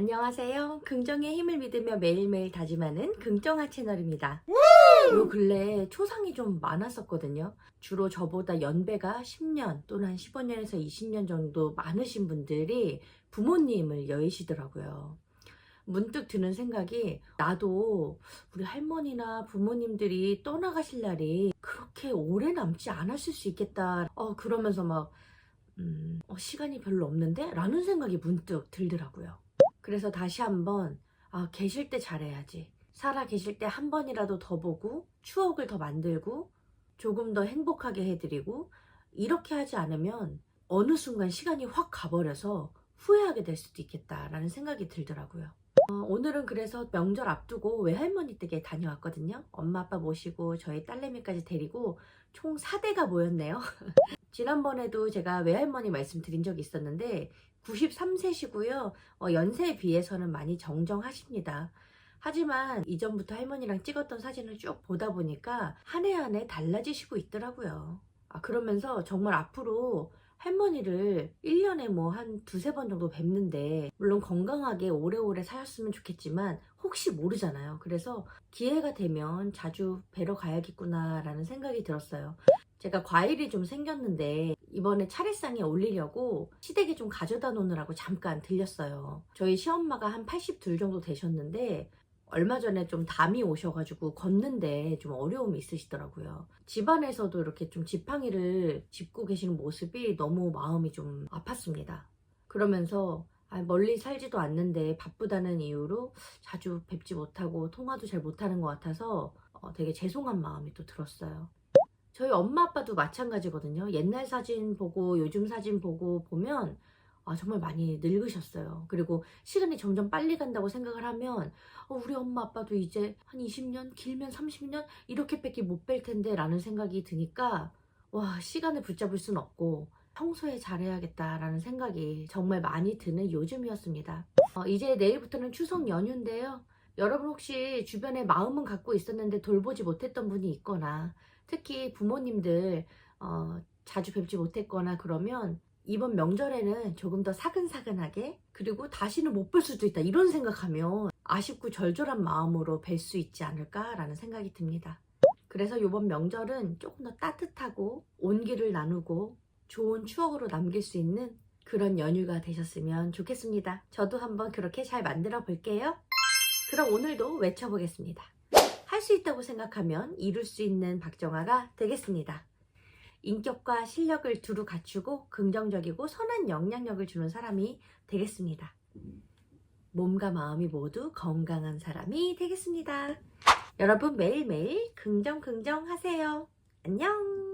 안녕하세요. 긍정의 힘을 믿으며 매일매일 다짐하는 긍정아 채널입니다. 요 근래 초상이 좀 많았었거든요. 주로 저보다 연배가 10년 또는 한 15년에서 20년 정도 많으신 분들이 부모님을 여의시더라고요. 문득 드는 생각이 나도 우리 할머니나 부모님들이 떠나가실 날이 그렇게 오래 남지 않았을 수 있겠다. 어, 그러면서 막 음, 어, 시간이 별로 없는데? 라는 생각이 문득 들더라고요. 그래서 다시 한번 아, 계실 때 잘해야지. 살아 계실 때 한 번이라도 더 보고 추억을 더 만들고 조금 더 행복하게 해드리고 이렇게 하지 않으면 어느 순간 시간이 확 가버려서 후회하게 될 수도 있겠다라는 생각이 들더라고요. 어, 오늘은 그래서 명절 앞두고 외할머니 댁에 다녀왔거든요. 엄마 아빠 모시고 저희 딸내미까지 데리고 총 4대가 모였네요. 지난번에도 제가 외할머니 말씀드린 적이 있었는데 93세시고요. 어, 연세에 비해서는 많이 정정하십니다. 하지만 이전부터 할머니랑 찍었던 사진을 쭉 보다 보니까 한 해 한 해 달라지시고 있더라고요. 아, 그러면서 정말 앞으로 할머니를 1년에 뭐 한 두세 번 정도 뵙는데, 물론 건강하게 오래오래 사셨으면 좋겠지만, 혹시 모르잖아요. 그래서 기회가 되면 자주 뵈러 가야겠구나 라는 생각이 들었어요. 제가 과일이 좀 생겼는데, 이번에 차례상에 올리려고 시댁에 좀 가져다 놓느라고 잠깐 들렸어요. 저희 시엄마가 한 82 정도 되셨는데, 얼마 전에 좀 담이 오셔가지고 걷는데 좀 어려움이 있으시더라고요. 집안에서도 이렇게 좀 지팡이를 짚고 계시는 모습이 너무 마음이 좀 아팠습니다. 그러면서 아, 멀리 살지도 않는데 바쁘다는 이유로 자주 뵙지 못하고 통화도 잘 못하는 것 같아서 어, 되게 죄송한 마음이 또 들었어요. 저희 엄마 아빠도 마찬가지거든요. 옛날 사진 보고 요즘 사진 보고 보면 아, 정말 많이 늙으셨어요. 그리고 시간이 점점 빨리 간다고 생각을 하면 어, 우리 엄마 아빠도 이제 한 20년, 길면 30년 이렇게밖에 못 뵐 텐데 라는 생각이 드니까 와 시간을 붙잡을 순 없고 평소에 잘해야겠다라는 생각이 정말 많이 드는 요즘이었습니다. 어, 이제 내일부터는 추석 연휴인데요. 여러분 혹시 주변에 마음은 갖고 있었는데 돌보지 못했던 분이 있거나 특히 부모님들 어, 자주 뵙지 못했거나 그러면 이번 명절에는 조금 더 사근사근하게 그리고 다시는 못 볼 수도 있다 이런 생각하면 아쉽고 절절한 마음으로 뵐 수 있지 않을까라는 생각이 듭니다. 그래서 이번 명절은 조금 더 따뜻하고 온기를 나누고 좋은 추억으로 남길 수 있는 그런 연휴가 되셨으면 좋겠습니다. 저도 한번 그렇게 잘 만들어 볼게요. 그럼 오늘도 외쳐보겠습니다. 할 수 있다고 생각하면 이룰 수 있는 박정아가 되겠습니다. 인격과 실력을 두루 갖추고 긍정적이고 선한 영향력을 주는 사람이 되겠습니다. 몸과 마음이 모두 건강한 사람이 되겠습니다. 여러분 매일매일 긍정 긍정 하세요. 안녕!